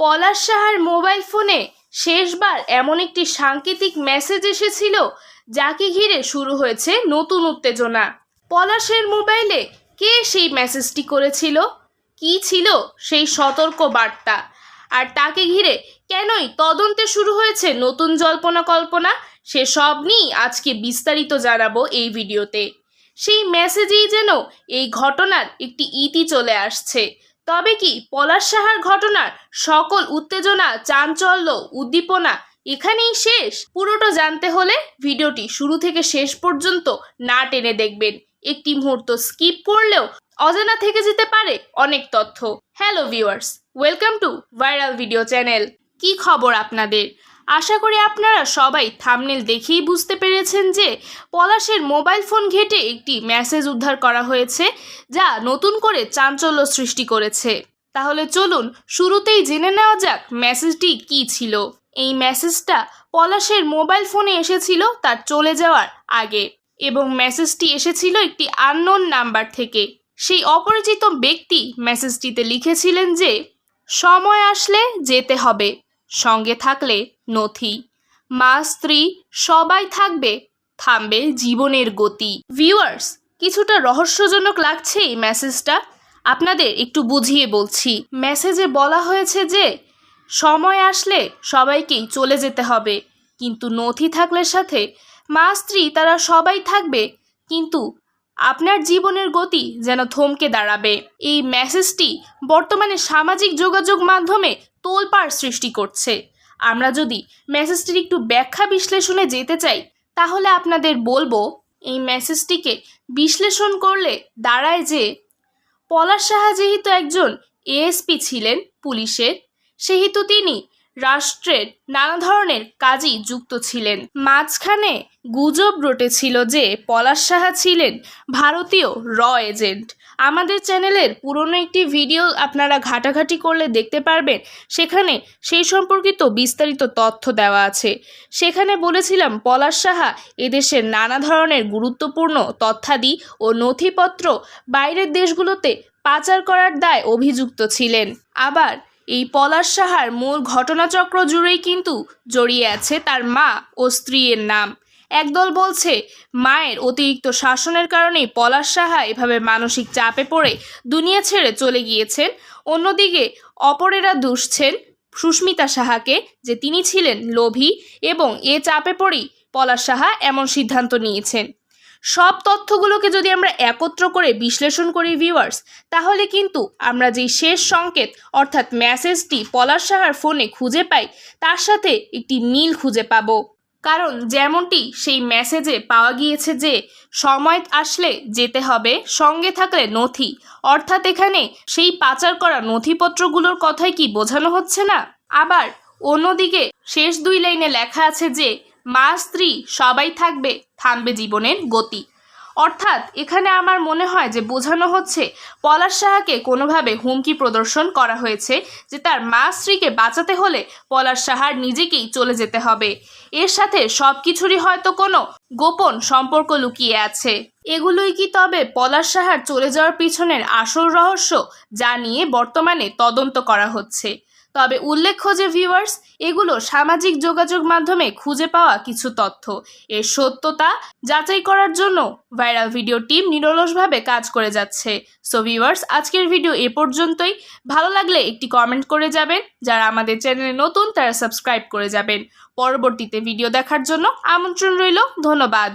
পলাশ সাহার মোবাইল ফোনে শেষবার এমন একটি সাংকেতিক মেসেজ এসেছিল, যাকে ঘিরে শুরু হয়েছে নতুন উত্তেজনা। পলাশের মোবাইলে কে সেই মেসেজটি করেছিল? কি ছিল সেই সতর্ক বার্তা? আর তাকে ঘিরে কেনই তদন্তে শুরু হয়েছে নতুন জল্পনা কল্পনা? সে সব নিয়েই আজকে বিস্তারিত জানাব এই ভিডিওতে। সেই মেসেজেই যেন এই ঘটনার একটি ইতি চলে আসছে। তবে কি পলাশ সাহার ঘটনার সকল উত্তেজনা, চাঞ্চল্য, উদ্দীপনা এখানেই শেষ? পুরোটা জানতে হলে ভিডিওটি শুরু থেকে শেষ পর্যন্ত না টেনে দেখবেন। একটি মুহূর্ত স্কিপ করলেও অজানা থেকে যেতে পারে অনেক তথ্য। Hello viewers, welcome to viral video channel. কি খবর আপনাদের? আশা করি আপনারা সবাই থামনেল দেখেই বুঝতে পেরেছেন যে পলাশের মোবাইল ফোন ঘেটে একটি মেসেজ উদ্ধার করা হয়েছে, যা নতুন করে চাঞ্চল্য সৃষ্টি করেছে। তাহলে চলুন শুরুতেই জেনে নেওয়া যাক মেসেজটি কী ছিল। এই মেসেজটা পলাশের মোবাইল ফোনে এসেছিল তার চলে যাওয়ার আগে এবং মেসেজটি এসেছিল একটি আননোন নাম্বার থেকে। সেই অপরিচিত ব্যক্তি মেসেজটিতে লিখেছিলেন যে, সময় আসলে যেতে হবে। সঙ্গে থাকলে নথি। মা, স্ত্রী সবাই থাকবে, থামবে জীবনের গতি। ভিউয়ার্স, কিছুটা রহস্যজনক লাগছে এই মেসেজটা। আপনাদের একটু বুঝিয়ে বলছি। মেসেজে বলা হয়েছে যে, সময় আসলে সবাইকেই চলে যেতে হবে। কিন্তু নথি থাকলে সাথে মা, স্ত্রী তারা সবাই থাকবে, কিন্তু আপনার জীবনের গতি যেন থমকে দাঁড়াবে। এই মেসেজটি বর্তমানে সামাজিক যোগাযোগ মাধ্যমে তোলপাড় সৃষ্টি করছে। আমরা যদি মেসেজটির একটু ব্যাখ্যা বিশ্লেষণে যেতে চাই, তাহলে আপনাদের বলব, এই মেসেজটিকে বিশ্লেষণ করলে দাঁড়ায় যে পলাশ সাহা যেহেতু একজন এএসপি ছিলেন পুলিশের, সেহেতু তিনি রাষ্ট্রের নানা ধরনের কাজেই যুক্ত ছিলেন। মাঝখানে গুজব রটেছিল যে পলাশ সাহা ছিলেন ভারতীয় র এজেন্ট। আমাদের চ্যানেলের পুরনো একটি ভিডিও আপনারা ঘাটাঘাটি করলে দেখতে পারবেন, সেখানে সেই সম্পর্কিত বিস্তারিত তথ্য দেওয়া আছে। সেখানে বলেছিলাম, পলাশ সাহা এদেশের নানা ধরনের গুরুত্বপূর্ণ তথ্যাদি ও নথিপত্র বাইরের দেশগুলোতে পাচার করার দায় অভিযুক্ত ছিলেন। আবার এই পলাশ সাহার মূল ঘটনাচক্র জুড়েই কিন্তু জড়িয়ে আছে তার মা ও স্ত্রীর নাম। একদল বলছে, মায়ের অতিরিক্ত শাসনের কারণেই পলাশ সাহা এভাবে মানসিক চাপে পড়ে দুনিয়া ছেড়ে চলে গিয়েছেন। অন্যদিকে অপরেরা দুষছেন সুস্মিতা সাহাকে, যে তিনি ছিলেন লোভী এবং এ চাপে পড়েই পলাশ সাহা এমন সিদ্ধান্ত নিয়েছেন। সব তথ্যগুলোকে যদি আমরা একত্র করে বিশ্লেষণ করি ভিউয়ার্স তাহলে কিন্তু আমরা যেই শেষ সংকেত, অর্থাৎ মেসেজটি পলাশ সাহার ফোনে খুঁজে পাই, তার সাথে একটি মিল খুঁজে পাবো। কারণ যেমনটি সেই মেসেজে পাওয়া গিয়েছে যে, সময় আসলে যেতে হবে, সঙ্গে থাকলে নথি, অর্থাৎ এখানে সেই পাচার করা নথিপত্রগুলোর কথাই কি বোঝানো হচ্ছে না? আবার অন্যদিকে শেষ দুই লাইনে লেখা আছে যে মা, স্ত্রী, সবাই থাকবে, থামবে জীবনের গতি। অর্থাৎ এখানে আমার মনে হয় যে বোঝানো হচ্ছে, পলাশ সাহাকে কোনোভাবে হুমকি প্রদর্শন করা হয়েছে যে তার মা, স্ত্রীকে বাঁচাতে হলে পলাশ সাহার নিজেকেই চলে যেতে হবে। এর সাথে সব কিছুরই হয়তো কোনো গোপন সম্পর্ক লুকিয়ে আছে। এগুলোই কি তবে পলাশ সাহার চলে যাওয়ার পিছনের আসল রহস্য, যা নিয়ে বর্তমানে তদন্ত করা হচ্ছে? তবে উল্লেখ্য যে ভিউয়ার্স এগুলো সামাজিক যোগাযোগ মাধ্যমে খুঁজে পাওয়া কিছু তথ্য। এর সত্যতা যাচাই করার জন্য ভাইরাল ভিডিও টিম নিরলসভাবে কাজ করে যাচ্ছে। সো ভিউয়ার্স আজকের ভিডিও এ পর্যন্তই। ভালো লাগলে একটি কমেন্ট করে যাবেন। যারা আমাদের চ্যানেলে নতুন, তারা সাবস্ক্রাইব করে যাবেন। পরবর্তীতে ভিডিও দেখার জন্য আমন্ত্রণ রইল। ধন্যবাদ।